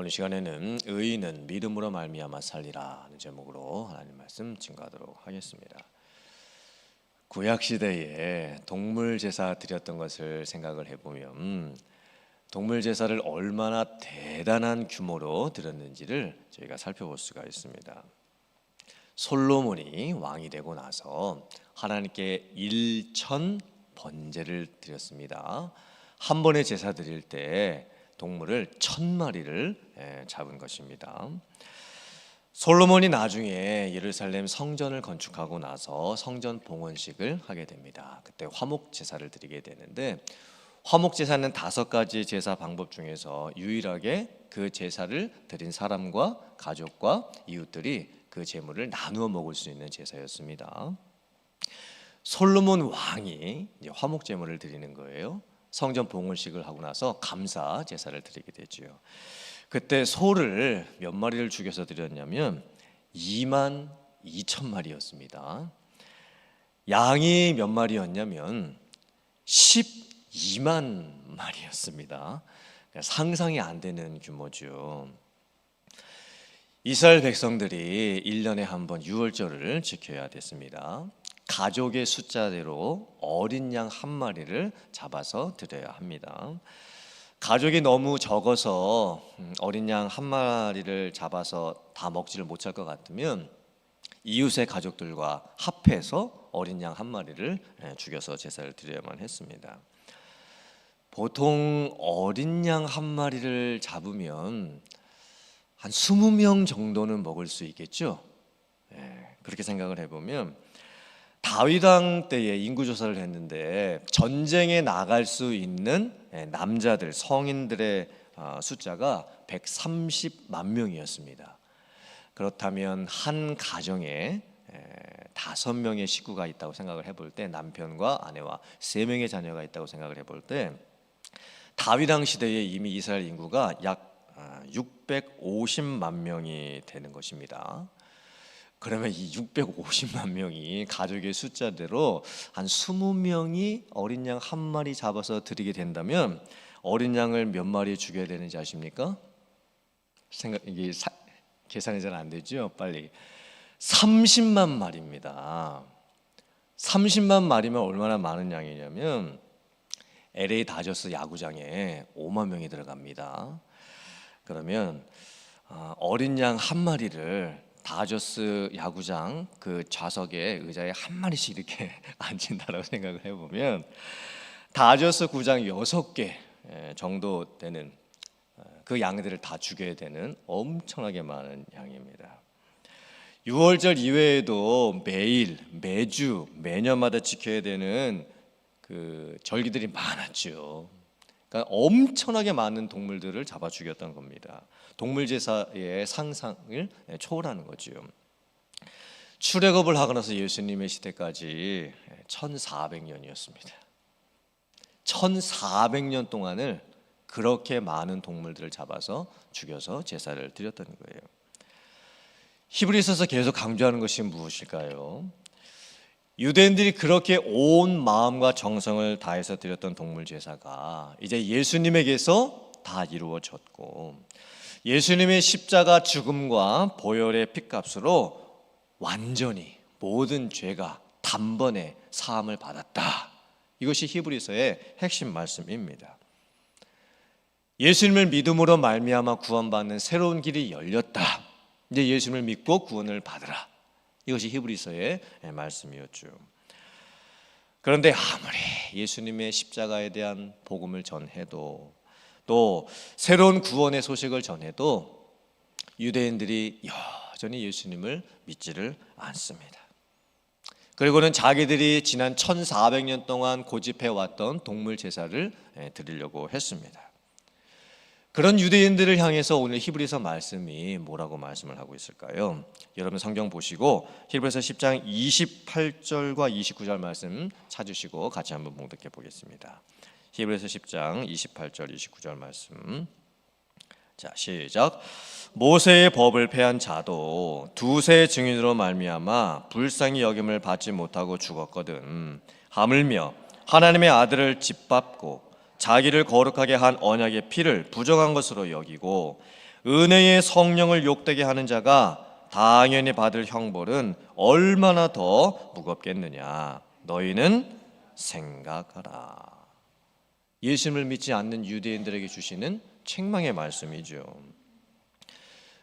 오늘 시간에는 의인은 믿음으로 말미암아 살리라 하는 제목으로 하나님 말씀 증거하도록 하겠습니다. 구약 시대에 동물 제사 드렸던 것을 생각을 해보면 동물 제사를 얼마나 대단한 규모로 드렸는지를 저희가 살펴볼 수가 있습니다. 솔로몬이 왕이 되고 나서 하나님께 일천 번제를 드렸습니다. 한 번에 제사 드릴 때 동물을 천 마리를 예, 잡은 것입니다. 솔로몬이 나중에 예루살렘 성전을 건축하고 나서 성전 봉헌식을 하게 됩니다. 그때 화목 제사를 드리게 되는데 화목 제사는 다섯 가지 제사 방법 중에서 유일하게 그 제사를 드린 사람과 가족과 이웃들이 그 제물을 나누어 먹을 수 있는 제사였습니다. 솔로몬 왕이 화목 제물을 드리는 거예요. 성전 봉헌식을 하고 나서 감사 제사를 드리게 되지요. 그때 소를 몇 마리를 죽여서 드렸냐면 2만 2천 마리였습니다. 양이 몇 마리였냐면 12만 마리였습니다. 그러니까 상상이 안 되는 규모죠. 이스라엘 백성들이 1년에 한 번 유월절을 지켜야 됐습니다. 가족의 숫자대로 어린 양 한 마리를 잡아서 드려야 합니다. 가족이 너무 적어서 음, 어린 양 한 마리를 잡아서 다 먹지를 못할 것 같으면 이웃의 가족들과 합해서 어린 양 한 마리를 예, 죽여서 제사를 드려야만 했습니다. 보통 어린 양 한 마리를 잡으면 한 20명 정도는 먹을 수 있겠죠. 예, 그렇게 생각을 해보면 다윗 왕 때에 인구 조사를 했는데 전쟁에 나갈 수 있는 예, 남자들 성인들의 아, 숫자가 130만 명이었습니다. 그렇다면 한 가정에 예, 다섯 명의 식구가 있다고 생각을 해볼 때 남편과 아내와 세 명의 자녀가 있다고 생각을 해볼 때 다윗 왕 시대에 이미 이스라엘 인구가 약 650만 아, 명이 되는 것입니다. 그러면 이 650만 명이 가족의 숫자대로 한 20명이 어린 양 한 마리 잡아서 드리게 된다면 어린 양을 몇 마리 죽여야 되는지 아십니까? 생각 이게 사, 계산이 잘 안 되죠. 빨리 30만 마리입니다. 30만 마리면 얼마나 많은 양이냐면 LA 다저스 야구장에 5만 명이 들어갑니다. 그러면 어, 어린 양 한 마리를 다저스 야구장 그 좌석에 의자에 한 마리씩 이렇게 앉힌다라고 생각을 해보면 다저스 구장 여섯 개 정도 되는 어, 그 양들을 다 죽여야 되는 엄청나게 많은 양입니다. 6월절 이외에도 매일 매주 매년마다 지켜야 되는 그 절기들이 많았죠. 그러니까 엄청나게 많은 동물들을 잡아 죽였던 겁니다. 동물 제사의 상상을 초월하는 거지요. 출애굽을 하고 나서 예수님의 시대까지 1400년이었습니다. 1400년 동안을 그렇게 많은 동물들을 잡아서 죽여서 제사를 드렸던 거예요. 히브리서서 계속 강조하는 것이 무엇일까요? 유대인들이 그렇게 온 마음과 정성을 다해서 드렸던 동물 제사가 이제 예수님에게서 다 이루어졌고 예수님의 십자가 죽음과 보혈의 피값으로 완전히 모든 죄가 단번에 사함을 받았다. 이것이 히브리서의 핵심 말씀입니다. 예수님을 믿음으로 말미암아 구원받는 새로운 길이 열렸다. 이제 예수님을 믿고 구원을 받으라. 이것이 히브리서의 말씀이었죠. 그런데 아무리 예수님의 십자가에 대한 복음을 전해도 또 새로운 구원의 소식을 전해도 유대인들이 여전히 예수님을 믿지를 않습니다. 그리고는 자기들이 지난 1400년 동안 고집해 왔던 동물 제사를 드리려고 했습니다. 그런 유대인들을 향해서 오늘 히브리서 말씀이 뭐라고 말씀을 하고 있을까요? 여러분 성경 보시고 히브리서 10장 28절과 29절 말씀 찾으시고 같이 한번 봉독해 보겠습니다. 히브리서 10장 28절 29절 말씀. 자, 시작. 모세의 법을 폐한 자도 두세 증인으로 말미암아 불쌍히 여김을 받지 못하고 죽었거든. 하물며 하나님의 아들을 짓밟고 자기를 거룩하게 한 언약의 피를 부정한 것으로 여기고 은혜의 성령을 욕되게 하는 자가 당연히 받을 형벌은 얼마나 더 무겁겠느냐. 너희는 생각하라. 예수님을 믿지 않는 유대인들에게 주시는 책망의 말씀이죠.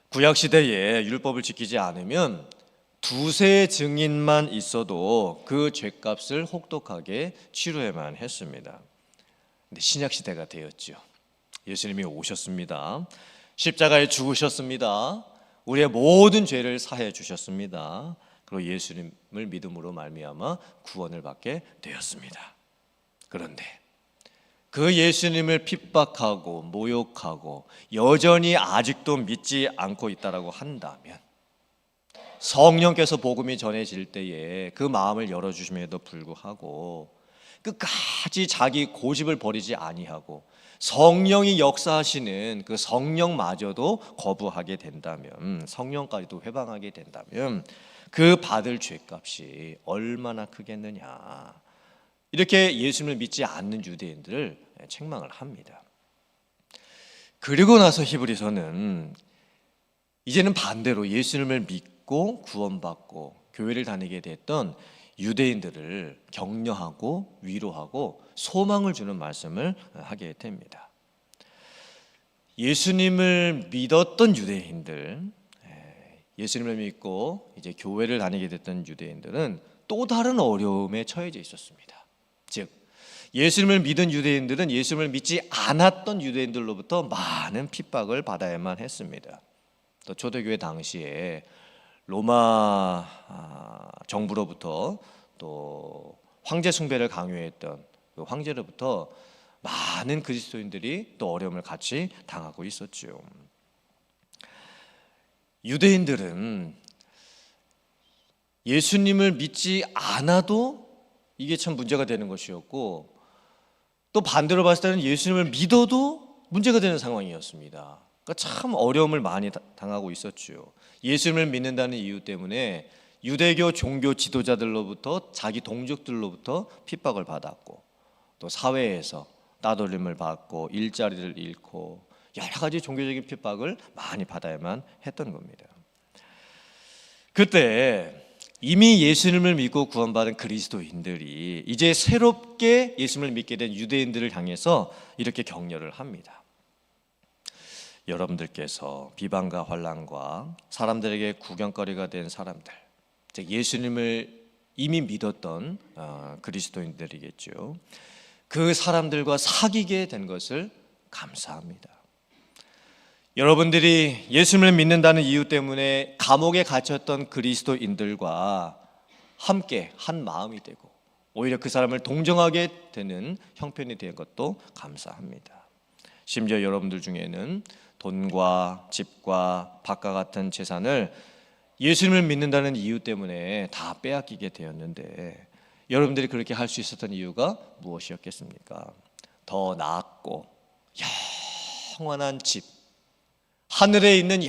구약 시대에 율법을 지키지 않으면 두세 증인만 있어도 그 죄값을 혹독하게 치료해만 했습니다. 근데 신약 시대가 되었죠. 예수님이 오셨습니다. 십자가에 죽으셨습니다. 우리의 모든 죄를 사해 주셨습니다. 그리고 예수님을 믿음으로 말미암아 구원을 받게 되었습니다. 그런데 그 예수님을 핍박하고 모욕하고 여전히 아직도 믿지 않고 있다라고 한다면 성령께서 복음이 전해질 때에 그 마음을 열어 주심에도 불구하고 끝까지 자기 고집을 버리지 아니하고 성령이 역사하시는 그 성령마저도 거부하게 된다면 성령까지도 회방하게 된다면 그 받을 죄값이 얼마나 크겠느냐 이렇게 예수님을 믿지 않는 유대인들을 책망을 합니다. 그리고 나서 히브리서는 이제는 반대로 예수님을 믿고 구원받고 교회를 다니게 됐던 유대인들을 격려하고 위로하고 소망을 주는 말씀을 하게 됩니다. 예수님을 믿었던 유대인들, 예수님을 믿고 이제 교회를 다니게 됐던 유대인들은 또 다른 어려움에 처해져 있었습니다. 즉 예수님을 믿은 유대인들은 예수님을 믿지 않았던 유대인들로부터 많은 핍박을 받아야만 했습니다. 또 초대교회 당시에 로마 아, 정부로부터 또 황제 숭배를 강요했던 그 황제로부터 많은 그리스도인들이 또 어려움을 같이 당하고 있었죠. 유대인들은 예수님을 믿지 않아도 이게 참 문제가 되는 것이었고 또 반대로 봤을 때는 예수님을 믿어도 문제가 되는 상황이었습니다. 그러니까 참 어려움을 많이 당하고 있었죠. 예수님을 믿는다는 이유 때문에 유대교 종교 지도자들로부터 자기 동족들로부터 핍박을 받았고 또 사회에서 따돌림을 받고 일자리를 잃고 여러 가지 종교적인 핍박을 많이 받아야만 했던 겁니다. 그때 이미 예수님을 믿고 구원받은 그리스도인들이 이제 새롭게 예수님을 믿게 된 유대인들을 향해서 이렇게 격려를 합니다. 여러분들께서 비방과 환란과 사람들에게 구경거리가 된 사람들, 즉 예수님을 이미 믿었던 어, 그리스도인들이겠죠. 그 사람들과 사귀게 된 것을 감사합니다. 여러분들이 예수님을 믿는다는 이유 때문에 감옥에 갇혔던 그리스도인들과 함께 한 마음이 되고 오히려 그 사람을 동정하게 되는 형편이 된 것도 감사합니다. 심지어 여러분들 중에는 돈과 집과 밭과 같은 재산을 예수님을 믿는다는 이유 때문에 다 빼앗기게 되었는데 여러분들이 그렇게 할 수 있었던 이유가 무엇이었겠습니까? 더 낫고 영원한 집, 하늘에 있는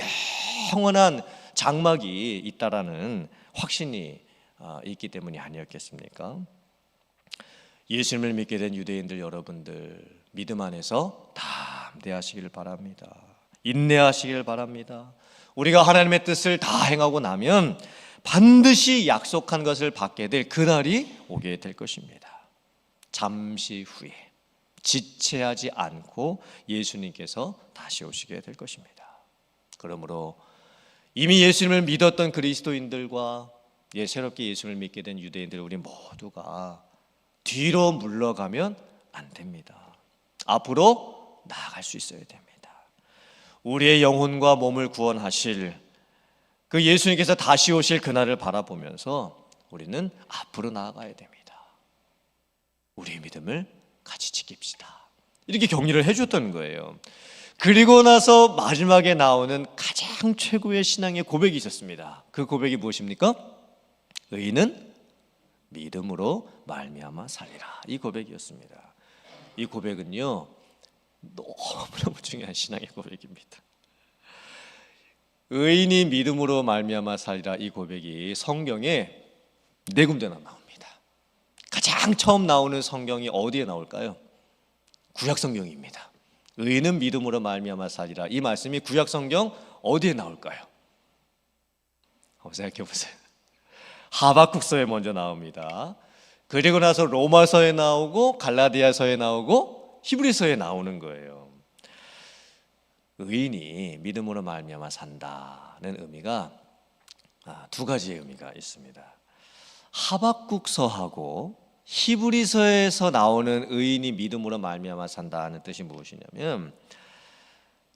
영원한 장막이 있다라는 확신이 아, 있기 때문이 아니었겠습니까? 예수님을 믿게 된 유대인들 여러분들 믿음 안에서 담대하시기를 바랍니다. 인내하시기를 바랍니다. 우리가 하나님의 뜻을 다 행하고 나면 반드시 약속한 것을 받게 될 그날이 오게 될 것입니다. 잠시 후에 지체하지 않고 예수님께서 다시 오시게 될 것입니다. 그러므로 이미 예수님을 믿었던 그리스도인들과 예, 새롭게 예수님을 믿게 된 유대인들 우리 모두가 뒤로 물러가면 안 됩니다. 앞으로 나아갈 수 있어야 됩니다. 우리의 영혼과 몸을 구원하실 그 예수님께서 다시 오실 그날을 바라보면서 우리는 앞으로 나아가야 됩니다. 우리의 믿음을 같이 지킵시다. 이렇게 격려를 해줬던 거예요. 그리고 나서 마지막에 나오는 가장 최고의 신앙의 고백이 있었습니다. 그 고백이 무엇입니까? 의인은 믿음으로 말미암아 살리라. 이 고백이었습니다. 이 고백은요 너무너무 중요한 신앙의 고백입니다. 의인이 믿음으로 말미암아 살리라 이 고백이 성경에 네 군데나 나옵니다. 가장 처음 나오는 성경이 어디에 나올까요? 구약 성경입니다. 의인은 믿음으로 말미암아 살리라. 이 말씀이 구약 성경 어디에 나올까요? 한번 생각해 보세요. 하박국서에 먼저 나옵니다. 그리고 나서 로마서에 나오고 갈라디아서에 나오고 히브리서에 나오는 거예요. 의인이 믿음으로 말미암아 산다는 의미가 아, 두 가지의 의미가 있습니다. 하박국서하고 히브리서에서 나오는 의인이 믿음으로 말미암아 산다는 뜻이 무엇이냐면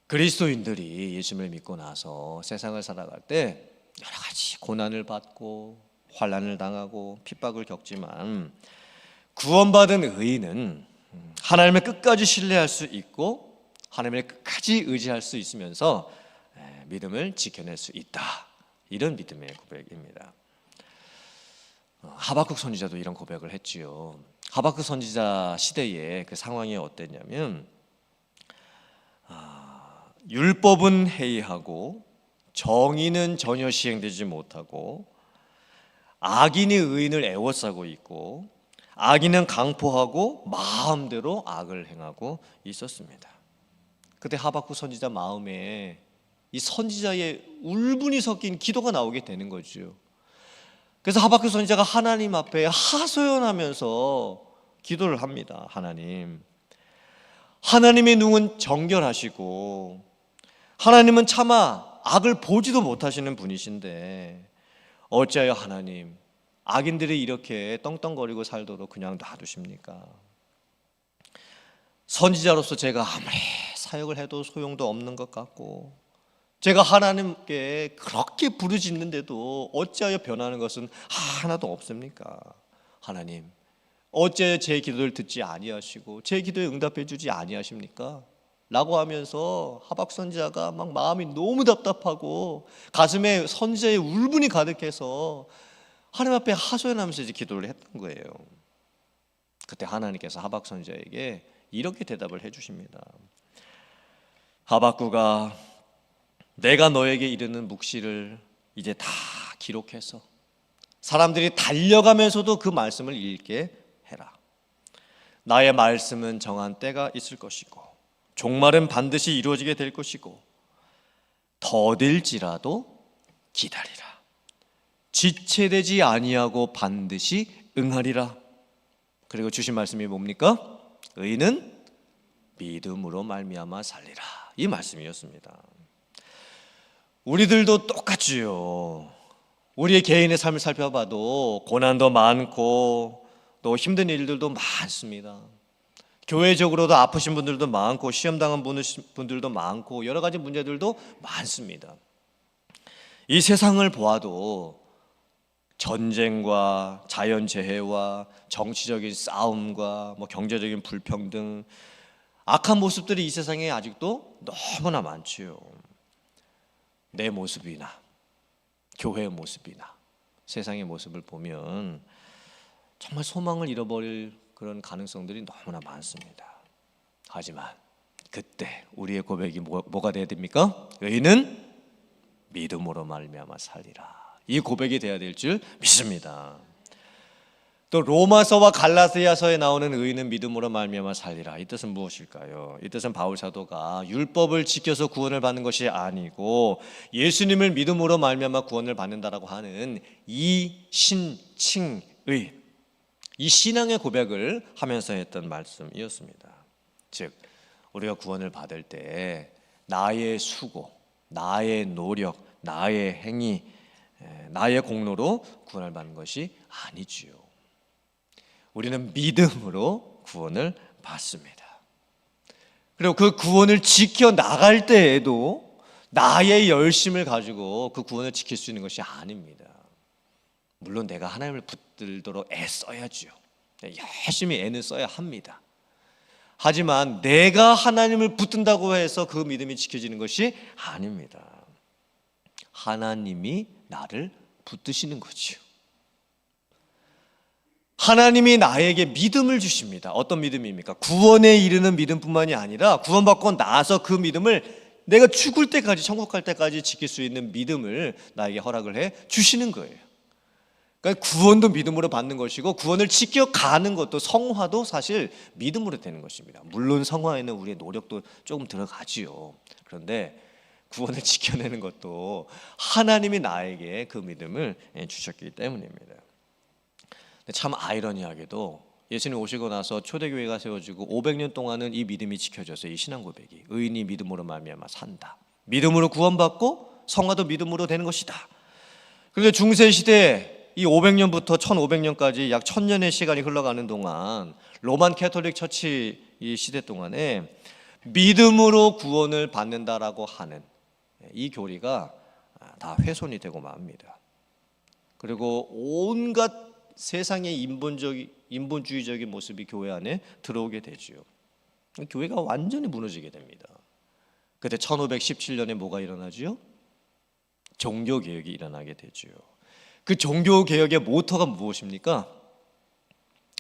그리스도인들이 예수님을 믿고 나서 세상을 살아갈 때 여러 가지 고난을 받고 환란을 당하고 핍박을 겪지만 구원받은 의인은 하나님을 끝까지 신뢰할 수 있고 하나님을 끝까지 의지할 수 있으면서 에, 믿음을 지켜낼 수 있다. 이런 믿음의 고백입니다. 어, 하박국 선지자도 이런 고백을 했지요. 하박국 선지자 시대에 그 상황이 어땠냐면 아, 율법은 해이하고 정의는 전혀 시행되지 못하고 악인이 의인을 애워싸고 있고 악인은 강포하고 마음대로 악을 행하고 있었습니다. 그때 하박국 선지자 마음에 이 선지자의 울분이 섞인 기도가 나오게 되는 거죠. 그래서 하박국 선지자가 하나님 앞에 하소연하면서 기도를 합니다. 하나님. 하나님의 눈은 정결하시고 하나님은 차마 악을 보지도 못하시는 분이신데 어찌하여 하나님 악인들이 이렇게 떵떵거리고 살도록 그냥 놔두십니까? 선지자로서 제가 아무리 사역을 해도 소용도 없는 것 같고 제가 하나님께 그렇게 부르짖는데도 어찌하여 변하는 것은 하나도 없습니까? 하나님 어째 제 기도를 듣지 아니하시고 제 기도에 응답해 주지 아니하십니까? 라고 하면서 하박 선지자가 막 마음이 너무 답답하고 가슴에 선지자의 울분이 가득해서 하나님 앞에 하소연하면서 이제 기도를 했던 거예요. 그때 하나님께서 하박 선지자에게 이렇게 대답을 해 주십니다. 하박구가 내가 너에게 이르는 묵시를 이제 다 기록해서 사람들이 달려가면서도 그 말씀을 읽게 해라. 나의 말씀은 정한 때가 있을 것이고 종말은 반드시 이루어지게 될 것이고 더딜지라도 기다리라. 지체되지 아니하고 반드시 응하리라. 그리고 주신 말씀이 뭡니까? 의는 믿음으로 말미암아 살리라. 이 말씀이었습니다. 우리들도 똑같지요. 우리의 개인의 삶을 살펴봐도 고난도 많고 또 힘든 일들도 많습니다. 교회적으로도 아프신 분들도 많고 시험 당한 분들도 많고 여러 가지 문제들도 많습니다. 이 세상을 보아도 전쟁과 자연 재해와 정치적인 싸움과 뭐 경제적인 불평등 악한 모습들이 이 세상에 아직도 너무나 많지요. 내 모습이나 교회의 모습이나 세상의 모습을 보면 정말 소망을 잃어버릴 그런 가능성들이 너무나 많습니다. 하지만 그때 우리의 고백이 뭐, 가 돼야 됩니까? 의인은 믿음으로 말미암아 살리라. 이 고백이 돼야 될 줄 믿습니다. 또 로마서와 갈라디아서에 나오는 의인은 믿음으로 말미암아 살리라. 이 뜻은 무엇일까요? 이 뜻은 바울 사도가 율법을 지켜서 구원을 받는 것이 아니고 예수님을 믿음으로 말미암아 구원을 받는다라고 하는 이 신칭의 이 신앙의 고백을 하면서 했던 말씀이었습니다. 즉 우리가 구원을 받을 때 나의 수고, 나의 노력, 나의 행위, 나의 공로로 구원을 받는 것이 아니지요. 우리는 믿음으로 구원을 받습니다. 그리고 그 구원을 지켜 나갈 때에도 나의 열심을 가지고 그 구원을 지킬 수 있는 것이 아닙니다. 물론 내가 하나님을 붙들도록 애써야죠. 열심히 애는 써야 합니다. 하지만 내가 하나님을 붙든다고 해서 그 믿음이 지켜지는 것이 아닙니다. 하나님이 나를 붙드시는 거지요. 하나님이 나에게 믿음을 주십니다. 어떤 믿음입니까? 구원에 이르는 믿음뿐만이 아니라 구원받고 나서 그 믿음을 내가 죽을 때까지 천국 갈 때까지 지킬 수 있는 믿음을 나에게 허락을 해 주시는 거예요. 그러니까 구원도 믿음으로 받는 것이고 구원을 지켜가는 것도 성화도 사실 믿음으로 되는 것입니다. 물론 성화에는 우리의 노력도 조금 들어가지요. 그런데 구원을 지켜내는 것도 하나님이 나에게 그 믿음을 예, 주셨기 때문입니다. 참 아이러니하게도 예수님 오시고 나서 초대교회가 세워지고 500년 동안은 이 믿음이 지켜져서 이 신앙 고백이 의인이 믿음으로 말미암아 산다. 믿음으로 구원받고 성화도 믿음으로 되는 것이다. 그런데 중세 시대 이 500년부터 1500년까지 약 1000년의 시간이 흘러가는 동안 로만 캐톨릭 처치 이 시대 동안에 믿음으로 구원을 받는다라고 하는 이 교리가 다 훼손이 되고 맙니다. 그리고 온갖 세상의 인본적 인본주의적인 모습이 교회 안에 들어오게 되지요. 교회가 완전히 무너지게 됩니다. 그때 1517년에 뭐가 일어나지요? 종교 개혁이 일어나게 되지요. 그 종교 개혁의 모터가 무엇입니까?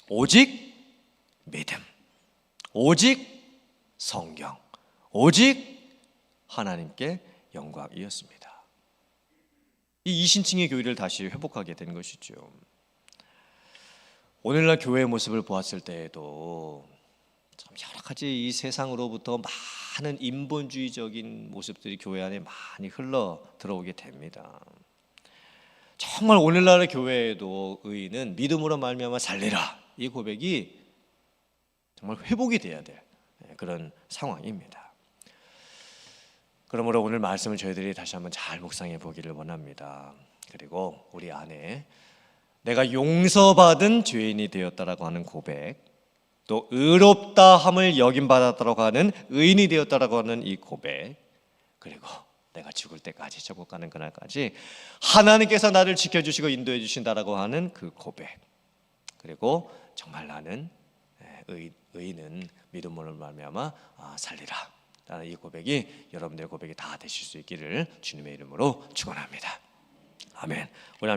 오직 믿음, 오직 성경, 오직 하나님께 영광이었습니다. 이 이신층의 교회를 다시 회복하게 된 것이죠. 오늘날 교회의 모습을 보았을 때에도 참 여러 가지 이 세상으로부터 많은 인본주의적인 모습들이 교회 안에 많이 흘러 들어오게 됩니다. 정말 오늘날의 교회에도 의인은 믿음으로 말미암아 살리라 이 고백이 정말 회복이 돼야 될 그런 상황입니다. 그러므로 오늘 말씀을 저희들이 다시 한번 잘 묵상해 보기를 원합니다. 그리고 우리 안에 내가 용서받은 죄인이 되었다라고 하는 고백, 또 의롭다 함을 여김 받았다라고 하는 의인이 되었다라고 하는 이 고백, 그리고 내가 죽을 때까지 저국 가는 그날까지 하나님께서 나를 지켜주시고 인도해 주신다라고 하는 그 고백, 그리고 정말 나는 의, 의인은 믿음으로 말미암아 아, 살리라. 라는 이 고백이 여러분들의 고백이 다 되실 수 있기를 주님의 이름으로 축원합니다. 아멘.